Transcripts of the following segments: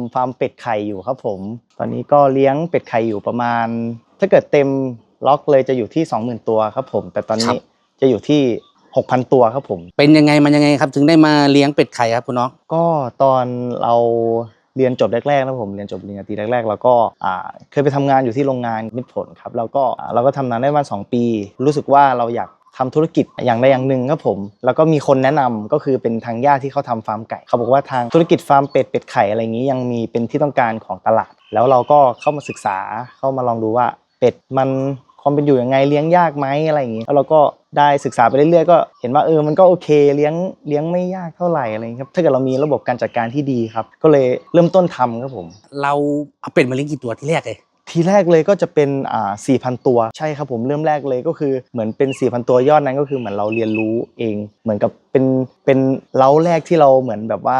ำฟาร์มเป็ดไข่อยู่ครับผม ตอนนี้ก็เลี้ยงเป็ดไข่อยู่ประมาณ ถ้าเกิดเต็มล็อกเลยจะอยู่ที่ 20,000 ตัวครับผม แต่ตอนครันี้บจะอยู่ที่ 6,000 ตัวครับผม เป็นยังไงมันยังไงครับ ถึงได้มาเลี้ยงเป็ดไข่ครับคุณน้องก็ตอนเราเรียนจบแรกๆนะผมเรียนจบปริญญาตรีแรกๆ แล้วก็อ่าเคยไปทำงานอยู่ที่โรงงานมิตรผลครับแล้วก็อ่าเราก็ทำงานได้ประมาณสองปี รู้สึกว่าเราอยาก ทำธุรกิจอย่างใดอย่างหนึ่งครับผม แล้วก็มีคนแนะนำก็คือเป็นทางญาติที่เขาทำฟาร์มไก่ เขาบอกว่าทางธุรกิจฟาร์มเป็ดเป็ดไข่อะไรอย่างนี้ยังมีเป็นที่ต้องการของตลาด แล้วเราก็เข้ามาศึกษาเข้ามาลองดูว่าเป็ดมันความเป็นอยู่ยังไงเลี้ยงยากไหมอะไรอย่างนี้แล้วเราก็ได้ศึกษาไปเรื่อยๆก็เห็นว่าเออมันก็โอเคเลี้ยงเลี้ยงไม่ยากเท่าไหร่อะไรอย่างนี้ครับถ้าเกิดเรามีระบบการจัดการที่ดีครับ ก็เลยเริ่มต้นทำครับผม เราเอาเป็ดมาเลี้ยงกี่ตัวที่แรกเลย ทีแรกเลยก็จะเป็นอ่า4,000 ตัวใช่ครับผมเริ่มแรกเลยก็คือเหมือนเป็น 4,000 ตัวยอดนั้นก็คือเหมือนเราเรียนรู้เอง เหมือนกับเป็นเป็นเล้าแรกที่เราเหมือนแบบว่า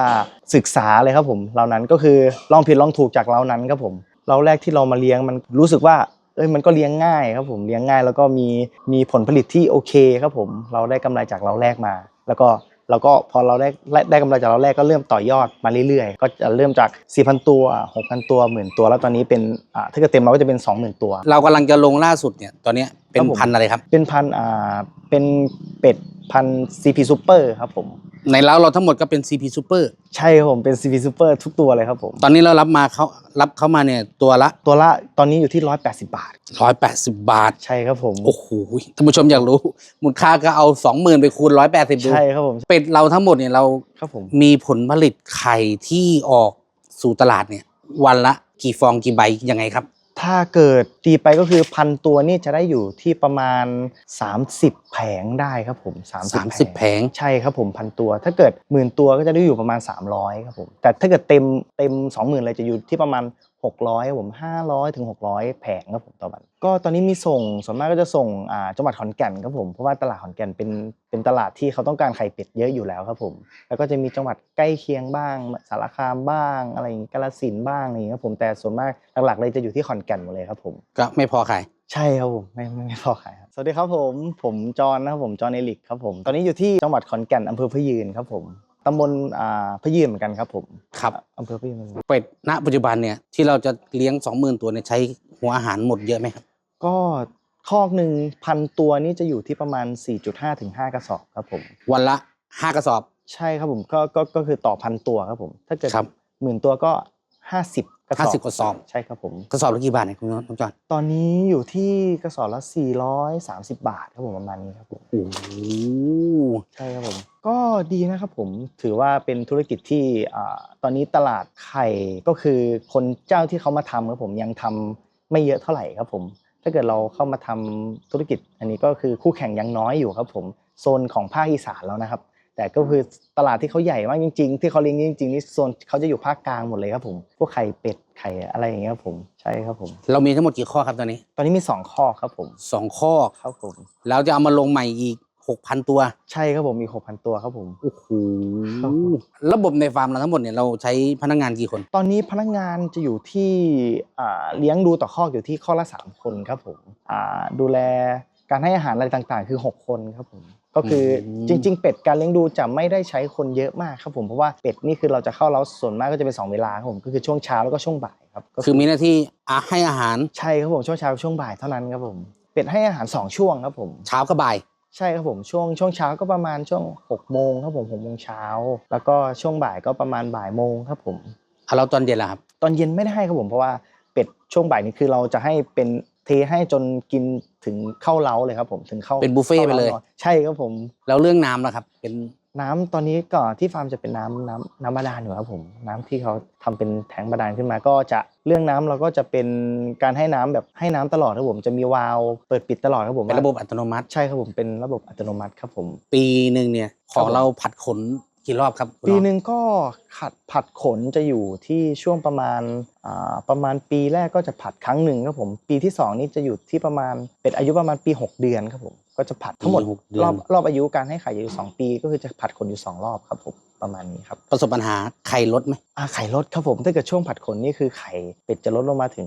ศึกษาเลยครับผมเล้านั้นก็คือลองผิดลองถูกจากเล้านั้นครับผมเล้าแรกที่เรามาเลี้ยงมันรู้สึกว่าเอ้ยมันก็เลี้ยงง่ายครับผมเลี้ยงง่าย แล้วก็มีมีผลผลิตที่โอเคครับผมเราได้กำไรจากเล้าแรกมา แล้วก็ เราก็พอเราได้ได้ได้กำไรจากเราแรกก็เริ่มต่อยอดมาเรื่อยๆ ก็จะเริ่มจาก 4,000 ตัว 6,000 ตัวหมื่นตัว แล้วตอนนี้เป็นอ่าถ้าเกิดเต็มเราก็จะเป็น 20,000 ตัว เรากำลังจะลงล่าสุดเนี่ยตอนเนี้ยเป็นครับผมพันธุ์อะไรครับ เป็นพันอ่าเป็นเป็ดพัน CP Super ครับผม ในเล้าเราทั้งหมดก็เป็น CP Super ใช่ครับผมเป็น CP Super ทุกตัวเลยครับผมตอนนี้เรารับมาเขารับเข้ามาเนี่ยตัวละ ตัวละตอนนี้อยู่ที่ 180 บาท 180 บาท ใช่ครับผม โอ้โหท่านผู้ชมอยากรู้ มูลค่าก็เอา 20,000 ไปคูณ 180 ดู ใช่ครับผม เป็ดเราทั้งหมดเนี่ยเราครับผมมีผลผลิตไข่ที่ออกสู่ตลาดเนี่ย วันละกี่ฟองกี่ใบยังไงครับ ถ้าเกิดตีไปก็คือพันตัวนี่จะได้อยู่ที่ประมาณ 30 แผงได้ครับผม30 30 แผงใช่ครับผมพันตัว ถ้าเกิดหมื่นตัวก็จะได้อยู่ประมาณ 300ครับผมแต่ถ้าเกิดเต็มเต็ม 20,000เลยจะอยู่ที่ประมาณ 600ครับผม500ถึง600 แผงครับผมต่อวัน ก็ตอนนี้มีส่งส่วนมากก็จะส่งอ่าจังหวัดขอนแก่นครับผมเพราะว่าตลาดขอนแก่นเป็นเป็นตลาดที่เขาต้องการไข่เป็ดเยอะอยู่แล้วครับผมแล้วก็จะมีจังหวัดใกล้เคียงบ้าง สารคามบ้างอะไรอย่างงี้กาฬสินธุ์บ้างอะไรอย่างงี้ครับผมแต่ส่วนมากหลักๆเลยจะอยู่ที่ขอนแก่นหมดเลยครับผมก็ไม่พอขายใช่ครับผมไม่ไม่ไม่พอขายครับสวัสดีครับผมผมจอห์นนะครับผมจอห์นเอลิกครับผมตอนนี้อยู่ที่จังหวัดขอนแก่นอำเภอพะยืนครับผม ตำบลอ่าพะยืนเหมือนกันครับผมครับอำเภอพะยืนเหมือนกันเป็ดณปัจจุบันเนี่ยที่เราจะเลี้ยง 20,000 ตัวเนี่ยใช้หัวอาหารหมดเยอะไหมครับ ก็คอกหนึ่งพันตัวนี่จะอยู่ที่ประมาณ 4.5ถึง5กระสอบครับผม วันละ 5 กระสอบ ใช่ครับผมก็ก็ก็คือต่อพันตัวครับผม ถ้าเกิดครับ หมื่นตัวก็ 50กระสอบ50กระสอบ ใช่ครับผม กระสอบละกี่บาทเนี่ยคุณน้องจอนตอนนี้อยู่ที่กระสอบละ 430 บาทครับผมประมาณนี้ครับผม โอ้โหใช่ครับผม ก็ ดีนะครับผมถือว่าเป็นธุรกิจที่อ่าตอนนี้ตลาดไข่ก็คือคนเจ้าที่เขามาทำครับผมยังทำไม่เยอะเท่าไหร่ครับผม ถ้าเกิดเราเข้ามาทำธุรกิจ อันนี้ก็คือคู่แข่งยังน้อยอยู่ครับผมโซนของภาคอีสานแล้วนะครับ แต่ก็คือตลาดที่เขาใหญ่มากจริง ๆ ที่เขาเลี้ยงจริงๆนี่โซนเขาจะอยู่ภาคกลางหมดเลยครับผมพวกไข่เป็ดไข่อะไรอย่างเงี้ยครับผมใช่ครับผม เรามีทั้งหมดกี่ข้อครับตอนนี้ ตอนนี้มีสองข้อครับผม 2 ข้อครับผมแล้วจะเอามาลงใหม่อีก 6,000ตัว ใช่ครับผมมี 6,000 ตัวครับผม โอ้โหครับผมระบบในฟาร์มเราทั้งหมดเนี่ยเราใช้พนักงานกี่คน ตอนนี้พนักงานจะอยู่ที่อ่าเลี้ยงดูต่อข้อกอยู่ที่ข้อละ 3 คนครับผมอ่าดูแลการให้อาหารอะไรต่างๆ คือ 6 คนครับผมก็คืออม จริง ๆ เป็ดการเลี้ยงดูจะไม่ได้ใช้คนเยอะมากครับผมเพราะว่าเป็ดนี่คือเราจะเข้าแล้วส่วนมากก็จะเป็นสองเวลาครับผมก็คือช่วงเช้าแล้วก็ช่วงบ่ายครับก็ คือมีหน้าที่อะให้อาหารใช่ครับผมช่วงเช้ากับช่วงบ่ายเท่านั้นครับผมเป็ดให้อาหารสองช่วงครับผม เช้ากับบ่าย ใช่ครับผมช่วงช่วงเช้าก็ประมาณช่วง6โมงครับผม6โมงเช้าแล้วก็ช่วงบ่ายก็ประมาณบ่ายโมงครับผมอะเราตอนเย็นล่ะครับตอนเย็นไม่ได้ให้ครับผมเพราะว่าเป็ดช่วงบ่ายนี้คือเราจะให้เป็นเทให้จนกินถึงเข้าเล้าเลยครับผมถึงเข้าเป็นบุฟเฟ่ต์ไปเลย ข้านอนใช่ครับผม แล้วเรื่องน้ำล่ะครับเป็น น้ำตอนนี้ก็ที่ฟาร์มจะเป็นน้ำน้ำน้ำบาดาลอยู่ครับผม น้ำที่เขาทำเป็นแทงบาดาลขึ้นมาก็จะเรื่องน้ำเราก็จะเป็นการให้น้ำแบบให้น้ำตลอดครับผมจะมีวาล์วเปิดปิดตลอดครับผมเป็นระบบอัตโนมัติใช่ครับผมเป็นระบบอัตโนมัติครับผม ปีหนึ่งเนี่ยขครัอบงผมเราผัดขน กี่รอบครับคุณปีองหนึ่งก็ขัดผัดขนจะอยู่ที่ช่วงประมาณอ่าประมาณปีแรกก็จะผัดครั้งหนึ่งครับผม ปีที่สองนี่จะอยู่ที่ประมาณเป็นอายุประมาณปี 6 เดือนครับผมก็จะผัดทั้งหมดปีหกเดือน รอบรอบอายุการให้ไข่อยู่สองปี ก็คือจะผัดขนอยู่สองรอบครับผมประมาณนี้ครับประสบปัญหาไข่ลดไหมอ่าไข่ลดครับผมถ้าเกิดช่วงผัดขนนี่คือไข่เป็ดจะลดลงมาถึง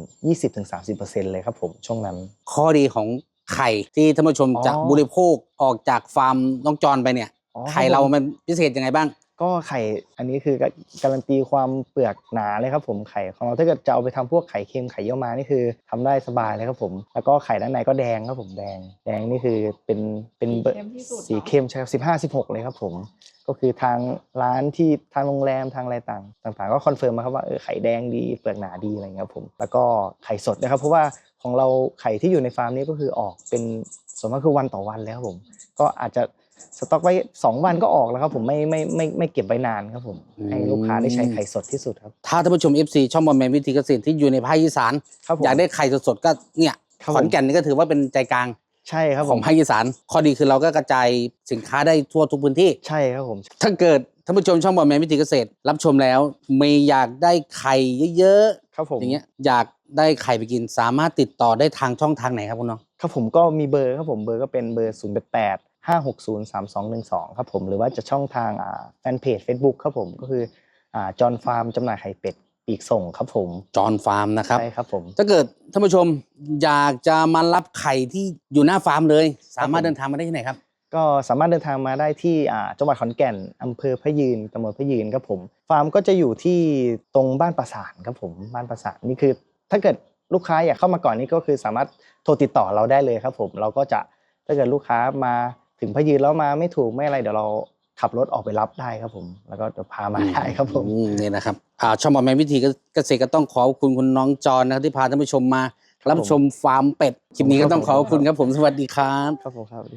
20-30%เลยครับผมช่วงนั้น ข้อดีของไข่ที่ท่านผู้ชมอ๋อ จะบริโภคออกจากฟาร์มน้องจอนไปเนี่ย อ๋อไข่เรามันพิเศษยังไงบ้าง ก็ไข่อันนี้คือการันตีความเปลือกหนาเลยครับผมไข่ของเราถ้าเกิดจะเอาไปทำพวกไข่เค็มไข่เยี่ยวมานี่คือทำได้สบายเลยครับผม แล้วก็ไข่ด้านในก็แดงครับผมแดง แดงนี่คือเป็นเป็นบอร์สีเข้มที่สุดสีเนอะเข้มใช่ครับสิบห้าสิบหกเลยครับผม ก็คือทางร้านที่ทางโรงแรมทางอะไรต่างต่างๆ ก็คอนเฟิร์มมาครับว่าเออไข่แดงดีเปลือกหนาดีอะไรเงี้ยครับผม แล้วก็ไข่สดนะครับเพราะว่าของเราไข่ที่อยู่ในฟาร์มนี้ก็คือออกเป็นส่วนมากคือวันต่อวันแล้วครับผม ก็อาจจะ สต็อกไว้ 2 วันก็ออกแล้วครับผมไม่ไม่ไม่ไม่เก็บไว้นานครับผมอืมให้ลูกค้าได้ใช้ไข่สดที่สุดครับ ถ้าท่านผู้ชม FC ช่องบอมแมนวิธีเกษตรที่อยู่ในภาคอีสานครับผมอยากได้ไข่สดๆก็เนี่ยครับผม ขอนแก่นนี่ก็ถือว่าเป็นใจกลางใช่ครับขผองมภาคอีสานข้อดีคือเราก็กระจายสินค้าได้ทั่วทุกพื้นที่ ใช่ครับผมถ้าเกิดท่านผู้ชมช่องบอมแมนวิธีเกษตร รับชมแล้วไม่อยากได้ไข่เยอะครับผมๆอย่างเงี้ยอยากได้ไข่ไปกินสามารถติดต่อได้ทางช่องทางไหนครับคุณน้อง ครับผมก็มีเบอร์ครับผมเบอร์ก็เป็นเบอร์ 0 8 8 5 6 0 3 2 1 2 ครับผม หรือว่าจะช่องทางอ่าแฟนเพจ Facebook ครับผมก็คืออ่าจอนฟาร์มจำหน่ายไข่เป็ดปีกส่งครับผมจอห์นฟาร์มนะครับใช่ครับผมถ้าเกิดท่านผู้ชมอยากจะมารับไข่ที่อยู่หน้าฟาร์มเลย สามารถผมเดินทางมาได้ที่ไหนครับ ก็สามารถเดินทางมาได้ที่อ่าจังหวัดขอนแก่นอำเภอพะยืนตำบลพะยืนครับผม ฟาร์มก็จะอยู่ที่ตรงบ้านประสานครับผมบ้านประสานนี่คือ ถ้าเกิดลูกค้าอยากเข้ามาก่อนนี่ก็คือสามารถโทรติดต่อเราได้เลยครับผม เราก็จะถ้าเกิดลูกค้ามา ถึงพะยืนแล้วมาไม่ถูกไม่อะไรเดี๋ยวเราขับรถออกไปรับได้ครับผม แล้วก็เดี๋ยวพามาได้ครับผมอืนี่นะครับอ่าช่องบอมแมนวิธีเกษตรก็ต้องขอบคุณคุณน้องจอนนะครับที่พาท่านผู้ชมมาครับรับชมฟาร์มเป็ดคลิปนี้ก็ต้องขอบคุณครับผมสวัสดีครับครับผมครับ